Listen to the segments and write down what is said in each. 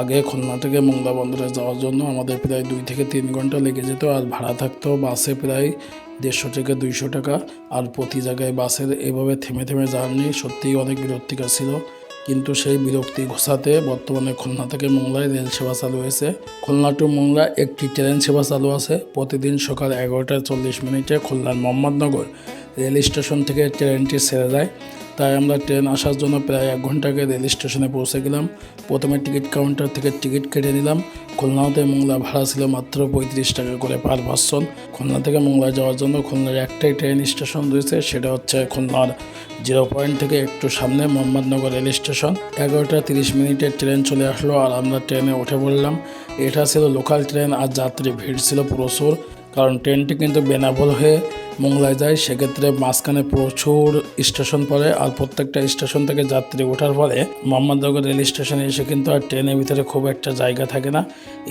আগে খুলনা থেকে মোংলা বন্দরে যাওয়ার জন্য আমাদের প্রায় দুই থেকে তিন ঘণ্টা লেগে যেত, আর ভাড়া থাকতো বাসে প্রায় দেড়শো থেকে দুইশো টাকা। আর প্রতি জায়গায় বাসের এভাবে থেমে থেমে জার্নি সত্যিই অনেক বিরক্তিকর ছিল। কিন্তু সেই বিরক্তি ঘোষাতে বর্তমানে খুলনা থেকে মোংলায় রেল সেবা চালু হয়েছে। খুলনা টু মোংলা একটি ট্রেন সেবা চালু আছে। প্রতিদিন সকাল এগারোটা চল্লিশ মিনিটে খুলনার মোহাম্মদনগর রেল স্টেশন থেকে ট্রেনটি ছেড়ে যায়। তাই আমরা ট্রেন আসার জন্য প্রায় এক ঘণ্টা আগে রেল স্টেশনে পৌঁছে গেলাম। প্রথমে টিকিট কাউন্টার থেকে টিকিট কেটে নিলাম। খুলনা হতে মোংলা ভাড়া ছিল মাত্র পঁয়ত্রিশ টাকা করে পার পার্সন। খুলনা থেকে মোংলা যাওয়ার জন্য খুলনার একটাই ট্রেন স্টেশন রয়েছে, সেটা হচ্ছে খুলনার জিরো পয়েন্ট থেকে একটু সামনে মোহাম্মদনগর রেল স্টেশন। এগারোটা তিরিশ মিনিটে ট্রেন চলে আসলো আর আমরা ট্রেনে উঠে পড়লাম। এটা ছিল লোকাল ট্রেন আর যাত্রী ভিড় ছিল প্রচুর, কারণ ট্রেনটি কিন্তু বেনাবল হয়ে মোংলায় যায়, সেক্ষেত্রে মাঝখানে প্রচুর স্টেশন পড়ে আর প্রত্যেকটা স্টেশন থেকে যাত্রী ওঠার পরে মোহাম্মদনগর রেল স্টেশনে এসে কিন্তু আর ট্রেনের ভিতরে খুব একটা জায়গা থাকে না।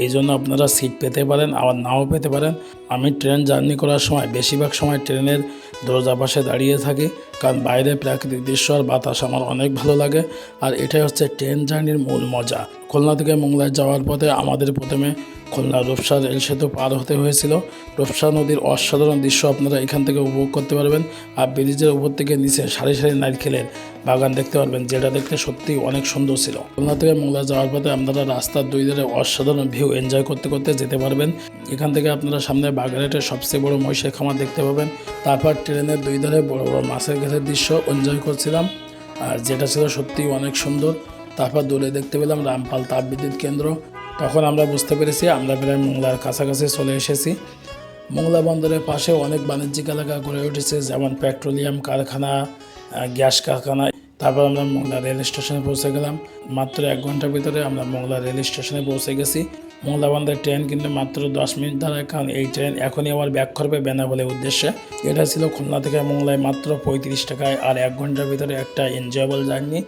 এই জন্য আপনারা সিট পেতে পারেন, আবার নাও পেতে পারেন। আমি ট্রেন জার্নি করার সময়, বেশিরভাগ সময় ট্রেনের দরজা পাশে দাঁড়িয়ে থাকি, কারণ বাইরে প্রাকৃতিক দৃশ্য আর বাতাস আমার অনেক ভালো লাগে। আর এটাই হচ্ছে ট্রেন জার্নির মূল মজা। খুলনা থেকে মোংলায় যাওয়ার পথে আমাদের প্রথমে খুলনা রূপসা রেল সেতু পার হতে হয়েছিল। রূপসা নদীর অসাধারণ দৃশ্য আপনারা এখান থেকে উপভোগ করতে পারবেন। আর ব্রিজের উপর থেকে নিচে সারি সারি নারকেলের বাগান দেখতে পারবেন, যেটা দেখতে সত্যি অনেক সুন্দর ছিল। খুলনা থেকে মোংলা যাওয়ার পথে আপনারা রাস্তার দুই ধারে অসাধারণ ভিউ এনজয় করতে করতে যেতে পারবেন। এখান থেকে আপনারা সামনে বাগানেটের সবচেয়ে বড় মহিষের খামার দেখতে পাবেন। তারপর ট্রেনের দুই ধারে বড় বড় মাছের ঘাটের দৃশ্য এনজয় করছিলাম। আর যেটা ছিল সত্যিই অনেক সুন্দর। তারপর দূরে দেখতে পেলাম রামপাল তাপবিদ্যুৎ কেন্দ্র। তখন আমরা বুঝতে পেরেছি, আমরা প্রায় মোংলার কাছাকাছি চলে এসেছি। মোংলা বন্দরের পাশে অনেক বাণিজ্যিক এলাকা গড়ে উঠেছে, যেমন পেট্রোলিয়াম কারখানা গ্যাস কারখানা। তারপর আমরা মোংলা রেল স্টেশনে পৌঁছে গেলাম। মাত্র এক ঘণ্টার ভিতরে আমরা মোংলা রেল স্টেশনে পৌঁছে গেছি। মোংলা বন্দরের ট্রেন কিন্তু মাত্র দশ মিনিট দাঁড়ায় কারণ এই ট্রেন এখনই আমার ব্যাক করবে বেনাবলের উদ্দেশ্যে। এটা ছিল খুলনা থেকে মোংলায় মাত্র পঁয়ত্রিশ টাকায় আর এক ঘণ্টার ভিতরে একটা এনজয়েবল জার্নি